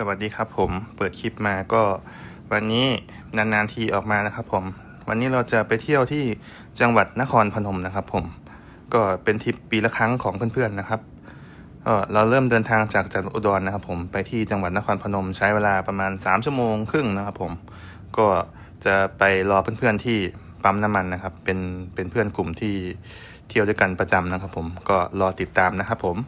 สวัสดีครับผมเปิดคลิปมาก็วันนี้นานๆทีออกมานะครับผมวันนี้เราจะไปเที่ยวที่จังหวัดนครพนมนะครับผมก็เป็นทริปปีละครั้งของเพื่อนๆนะครับก็เราเริ่มเดินทางจากจังหวัดอุดรนะครับผมไปที่จังหวัดนครพนมใช้เวลาประมาณ 3 ชั่วโมงครึ่งนะครับผมก็จะไปรอเพื่อนๆที่ปั๊มน้ำมันนะครับเป็นเป็นเพื่อนกลุ่มที่เที่ยวด้วยกันประจำนะครับผมก็รอติดตามนะครับผม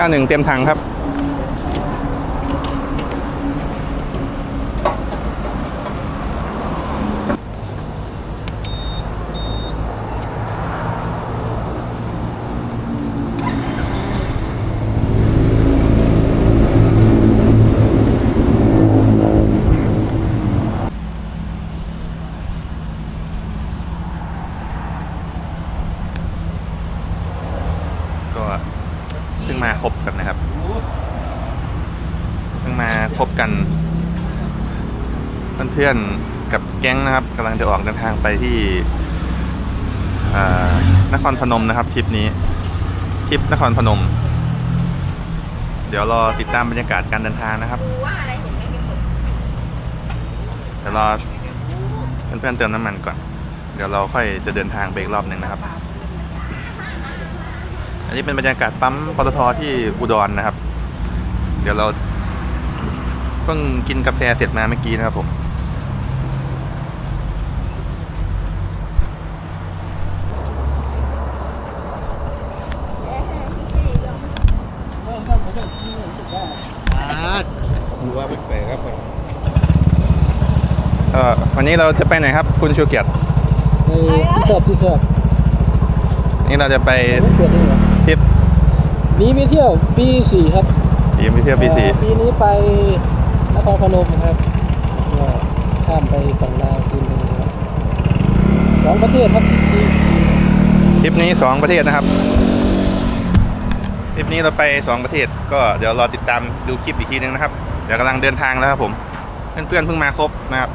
91เต็มถังครับ ก็เพิ่งมา คบกันนะครับเพิ่งมาคบกันเพื่อนๆกับแก๊งนะครับกำลังจะออกเดินทางไปที่นครพนมนะครับทริปนี้ทริปนครพนม เดี๋ยวรอติดตามบรรยากาศการเดินทางนะครับเห็นไหมมีคนเดี๋ยวรอเพื่อนๆเติมน้ำมันก่อน เดี๋ยวเราค่อยจะเดินทางไปอีกรอบหนึ่งนะครับ อันนี้เป็นบรรยากาศปั๊มปตทที่อุดรนะครับ เดี๋ยวเราเพิ่งกินกาแฟเสร็จมาเมื่อกี้นะครับผมดูว่าแปลกๆครับเอ่อวันนี้เราจะไปไหนครับ คุณชูเกียรติในที่ชอบที่ชอบนี่เราจะไปไม่เปลี่ยนเลยเหรอ ทริปนี้มีเที่ยวปีสี่ครับปีไปเที่ยวปีสี่เอ่อปีนี้ไปนครพนมครับก็ข้ามไปฝั่งลาวทีนึงครับสองประเทศครับปีทริปนี้สองประเทศนะครับทริปนี้เราไปสองประเทศ ก็เดี๋ยวรอติดตามดูคลิปอีกทีนึงนะครับเดี๋ยวกำลังเดินทางแล้วครับผมเพื่อนๆเพิ่งมาครบนะครับ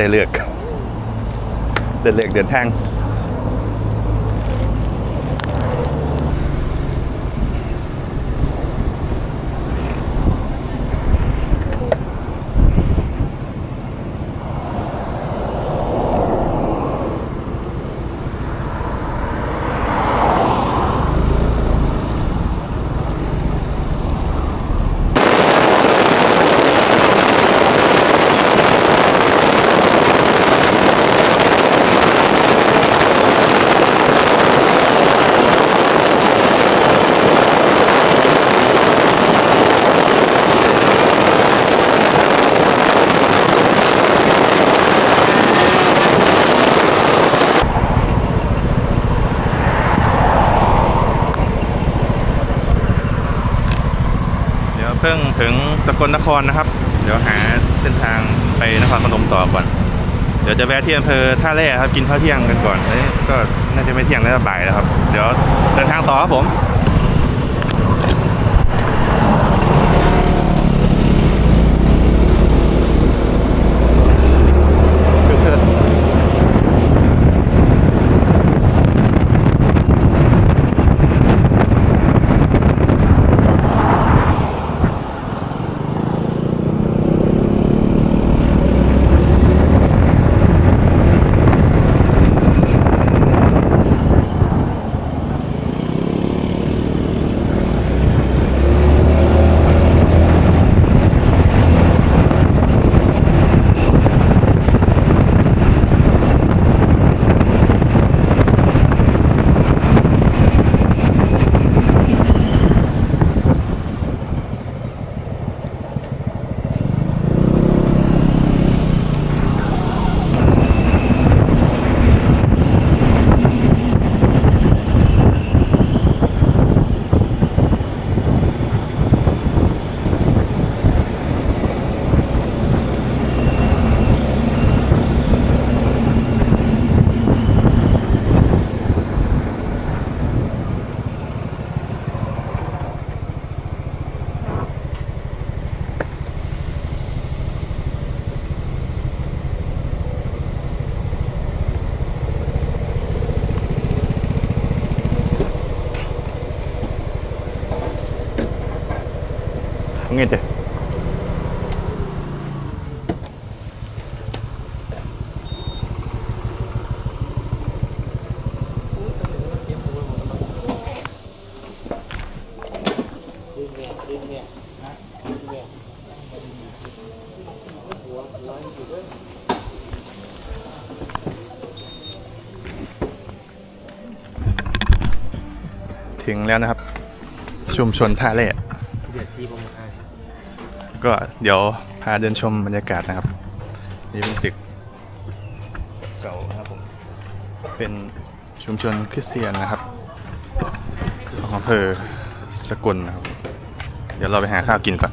ได้เลือกได้เลือก เดินทาง กลนครนะครับ เดี๋ยวหาเส้นทางไปนครพนมต่อก่อน เดี๋ยวจะแวะที่อำเภอท่าแร่ครับกินข้าวเที่ยงกันก่อนเอ้ยก็น่าจะไม่เที่ยงแล้วบ่ายแล้วครับ เดี๋ยวเดินทางต่อครับผม งี้เจ้ ถึงแล้วนะครับ ชุมชนท่าเล่เดือก็เดี๋ยวพาเดินชมบรรยากาศนะครับ นี่เป็นตึกเก่าครับผม เป็นชุมชนคริสเตียนนะครับของอำเภอสกลนะครับ เดี๋ยวเราไปหาข้าวกินก่อน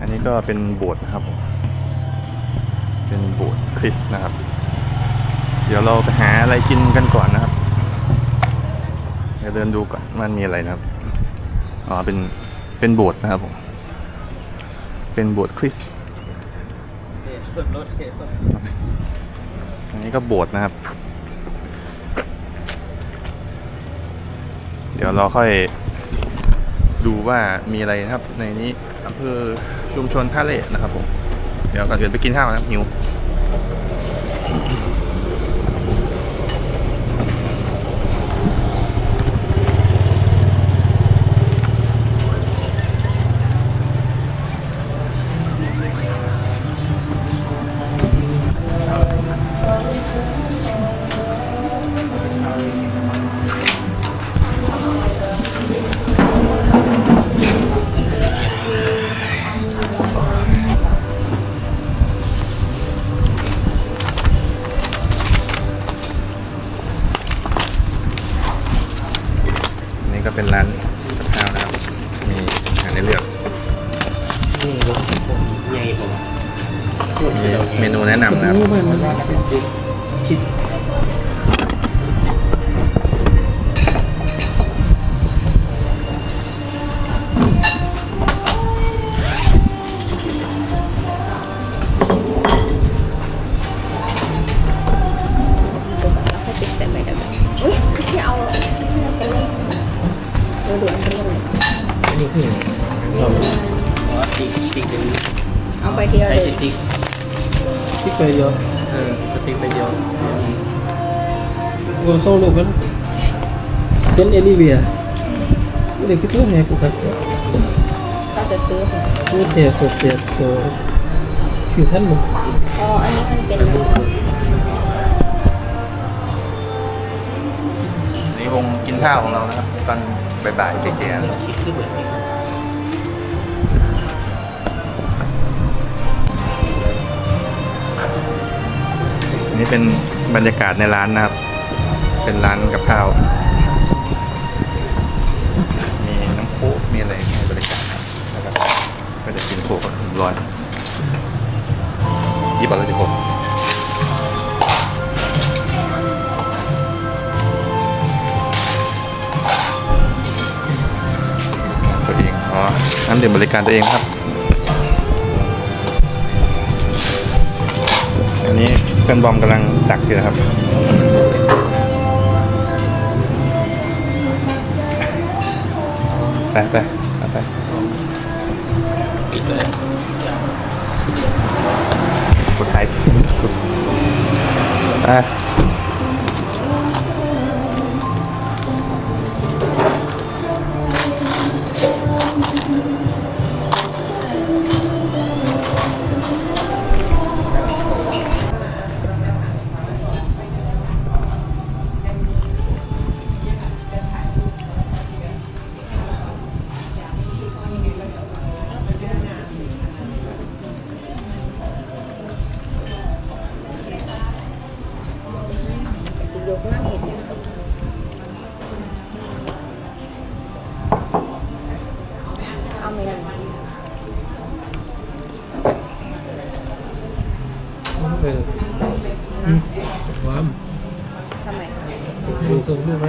อันนี้ก็เป็นโบสถ์นะครับผมเป็นโบสถ์คริสต์นะครับ เดี๋ยวเราไปหาอะไรกินกันก่อนนะครับเดี๋ยวเดินดูก่อนมันมีอะไรนะครับ อ๋อ เป็น เป็นโบสถ์นะครับผม เป็นโบสถ์คริสต์เดือดรถเทปอันนี้ก็โบสถ์นะครับ เดี๋ยวเราค่อยดูว่ามีอะไรนะครับในนี้อำเภอชุมชนท่าเละนะครับผม เดี๋ยวก่อนอื่นไปกินข้าวนะครับหิว นนี้คือเราอ๋อติ๊กติ๊กเป็นเอาไปเดียวใช้เลยสติ๊กที่เคยเยอะเออสติ๊กไปเดียวกูส่งรูปมันเซนเอลิเวียไม่ได้คิดว่าไงกูครับก็จะซื้อค่ะกูเทสดเสียตัวชื่อท่านมึงอ๋ออันนี้มันเป็นนี่วงกินข้าวของเรานะครับตอน บ่ายๆแก่ๆคิดคือเหมือนที่อันนี้เป็นบรรยากาศในร้านนะครับ เป็นร้านกับข้าว มีอะไรให้บริการครับแล้วก็ก็จะกินโค้กกับร้อนยี่ปอเลยดิผมตัว องอ๋อน้ำดื่มบริการตัวเองครับ อันนี้เพื่อนบอมกำลังตักอยู่นะครับ ไปไปไปไปปิดเลยคนไทยสุดอะ นะ ความทำไมดูทรงลูกไหม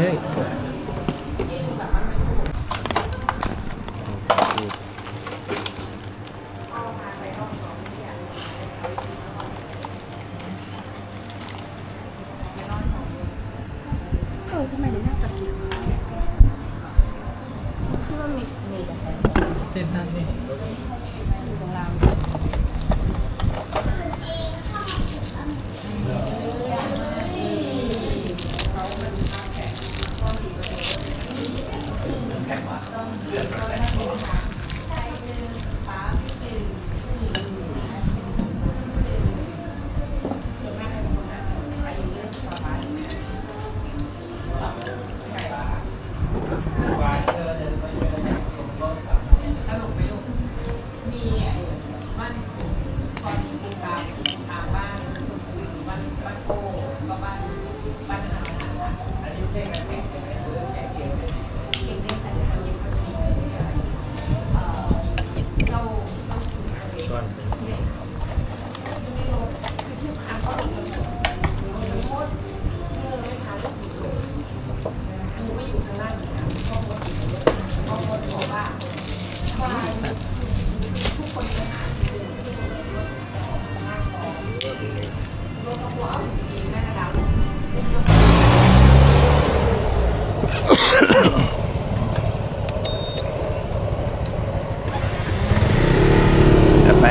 จะไป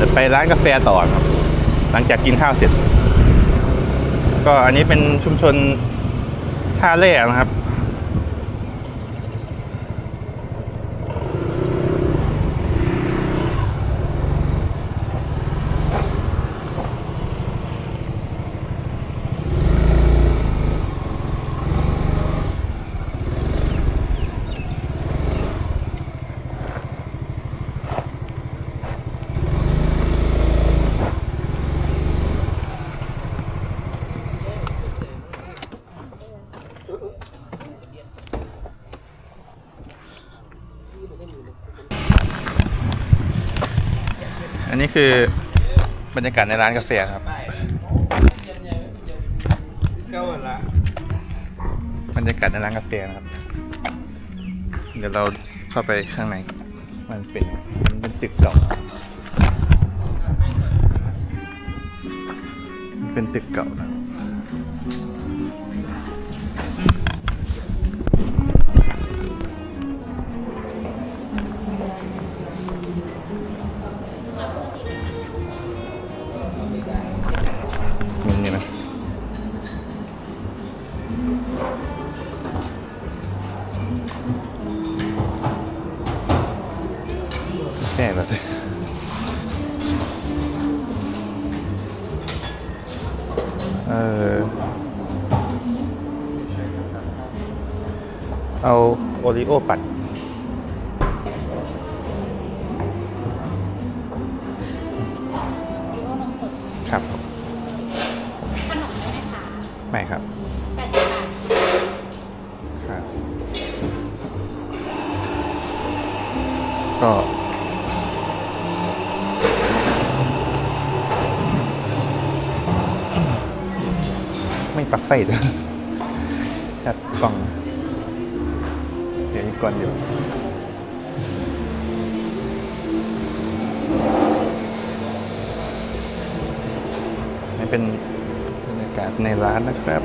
จะไปร้านกาแฟต่อครับ หลังจากกินข้าวเสร็จ ก็อันนี้เป็นชุมชนท่าเร่นะครับ นี้คือบรรยากาศในร้านกาแฟครับ บรรยากาศในร้านกาแฟนะครับ เดี๋ยวเราเข้าไปข้างใน มันเป็นมันเป็นตึกเก่า เป็นตึกเก่านะ ริโอปั่นหรือว่านมสดครับขนมได้ไหมคะไม่ครับ แปดสิบบาทครับก็ไม่ปลักไฟด้วยจัดกล่องเดี๋ยวนี้ ก่อนเดี๋ยวนี่เป็นบรรยากาศในร้านนะครับ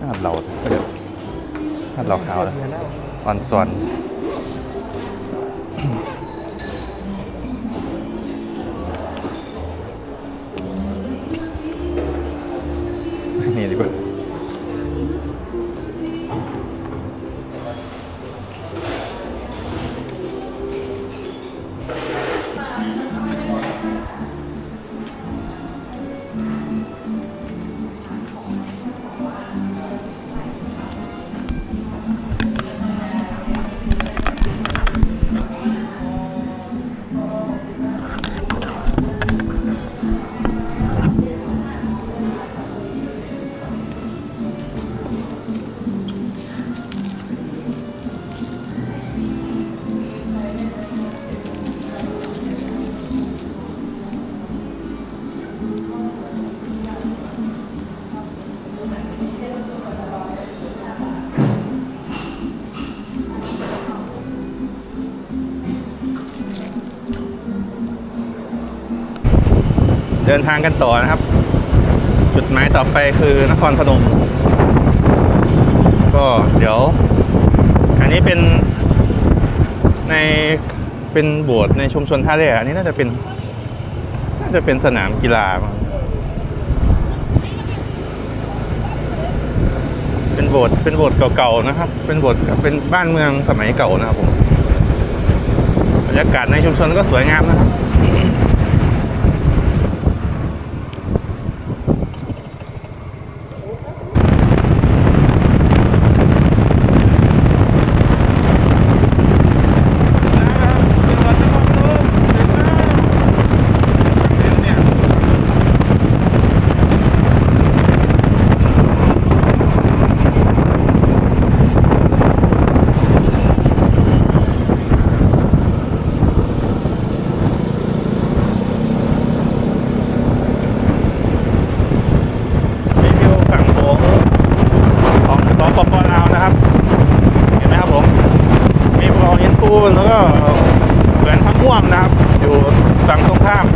อาหารเราเดี๋ยวอาหารเราขาวนะออนซอน เดินทางกันต่อนะครับ จุดหมายต่อไปคือนครพนม ก็เดี๋ยว อันนี้เป็นในเป็นโบสถ์ในชุมชนท่าเรืออันนี้น่าจะเป็น น่าจะเป็นสนามกีฬามั้งเป็นโบสถ์เป็นโบสถ์เก่าๆนะครับ เป็นโบสถ์เป็นบ้านเมืองสมัยเก่านะครับผมบรรยากาศในชุมชนก็สวยงามนะครับ รีวิวฝั่งโขงของสปปลาวนะครับ เห็นไหมครับผม มีภูเขาหินปูนแล้วก็แหวนทับม่วงนะครับ อยู่ฝั่งตรงข้าม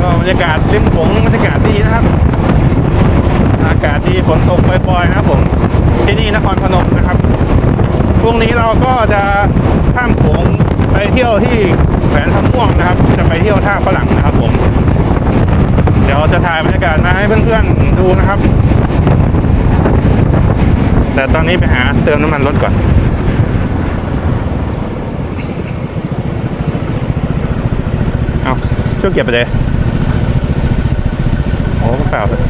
ก็บรรยากาศริมโขงบรรยากาศดีนะครับ มีฝนตกปล่อยๆนะครับผมที่นี่นครพนมนะครับพรุ่งนี้เราก็จะข้ามโขงไปเที่ยวที่แหวนทับม่วงนะครับ จะไปเที่ยวท่าฝรั่งนะครับผม เดี๋ยวจะถ่ายบรรยากาศมาให้เพื่อนๆดูนะครับ แต่ตอนนี้ไปหาเติมน้ำมันรถก่อนเอาช่วยเก็บไปเลยโอ้เปล่าเลย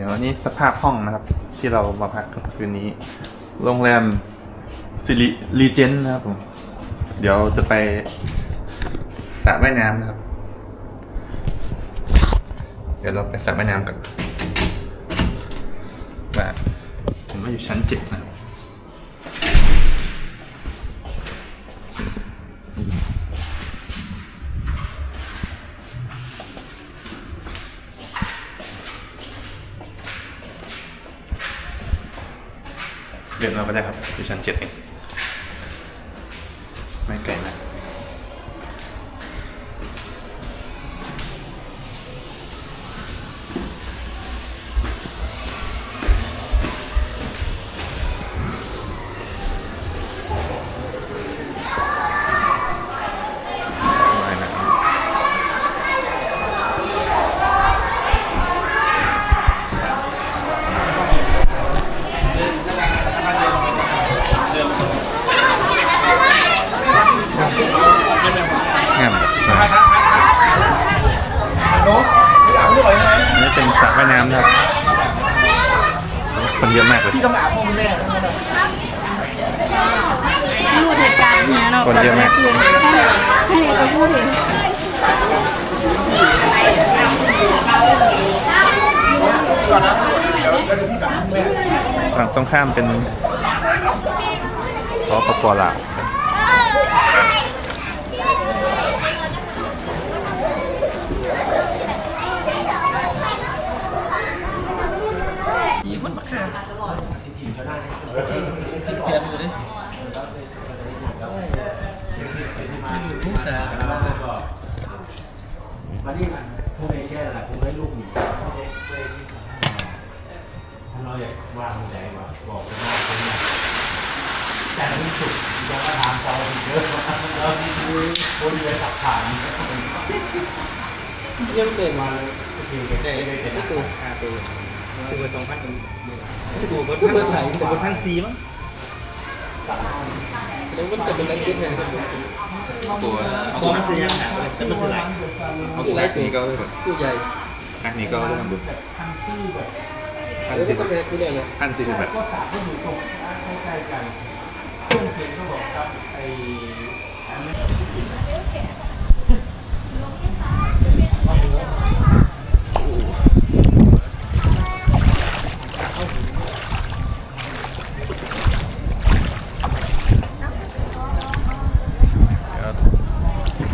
ดี๋ยวอันนี้สภาพห้องนะครับ ที่เรามาพักคืนนี้ โรงแรมสิริรีเจนนะครับผม เดี๋ยวจะไปสระว่ายน้ำนะครับ เดี๋ยวเราไปสระว่ายน้ำกันว่าผมว่าอยู่ชั้นเจ็ดนะ ก็ได้ค รงข้ามเป็นสปปลาวมีคนมาฆ่าจริงๆก็ได้ผิดแผนอยู่ดิอยู่ทุ่งสามานี่ เราอยากวางใจว่าบอกกันว่าคนเนี่ยแต่ที่สุดยังมาถามเราอีกเยอะเราที่ดูบนเรือขับผ่านเยี่ยมเต็มมาโอเคได้ได้เห็นนะตัวห้าตัวตัวสองพันตัวบนพันใส่ตัวบนพันสี่มั้งแล้วมันจะเป็นอะไรขึ้นเนี่ยตัวสองพันสี่ยังหาแต่มันคืออะไรตัวแรกนี้ก็แบบตัวใหญ่อันนี้ก็เริ่มดูทำชื่อแบบ พันสี่สิบเป็นตัวใหญ่เลยพันสี่สิบแบบก็สามก็อยู่ตรงใกล้ๆกันเครื่องเสียงก็บอกครับไอ้อันนี้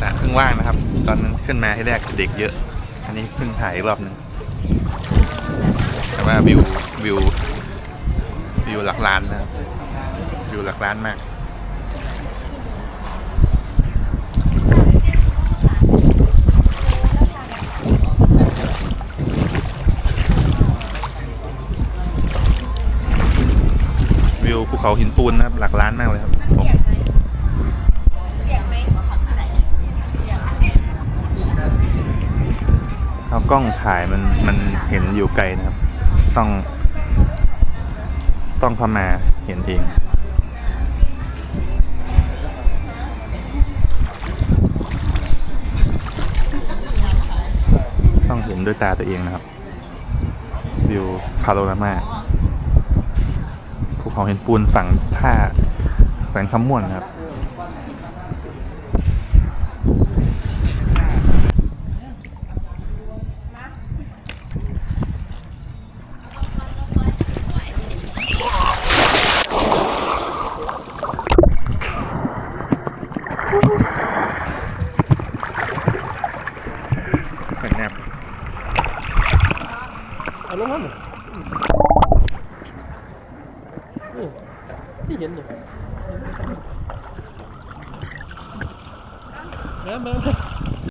สระเพิ่งว่างนะครับ ตอนนั้นขึ้นมาให้แรกเด็กเยอะ อันนี้เพิ่งถ่ายรอบหนึ่ง ว่าวิววิววิวหลักล้านนะครับวิวหลักล้านมากวิวภูเขาหินปูนนะครับ หลักล้านมากเลยครับผมเอากล้องถ่ายมันมันเห็นอยู่ไกลนะครับ ต้อง ต้องเข้ามาเห็นเองต้องเห็นด้วยตาตัวเองนะครับ วิวพาโรรามาภูเขาเห็นปูนฝั่งท่าแขวงคำม่วนครับ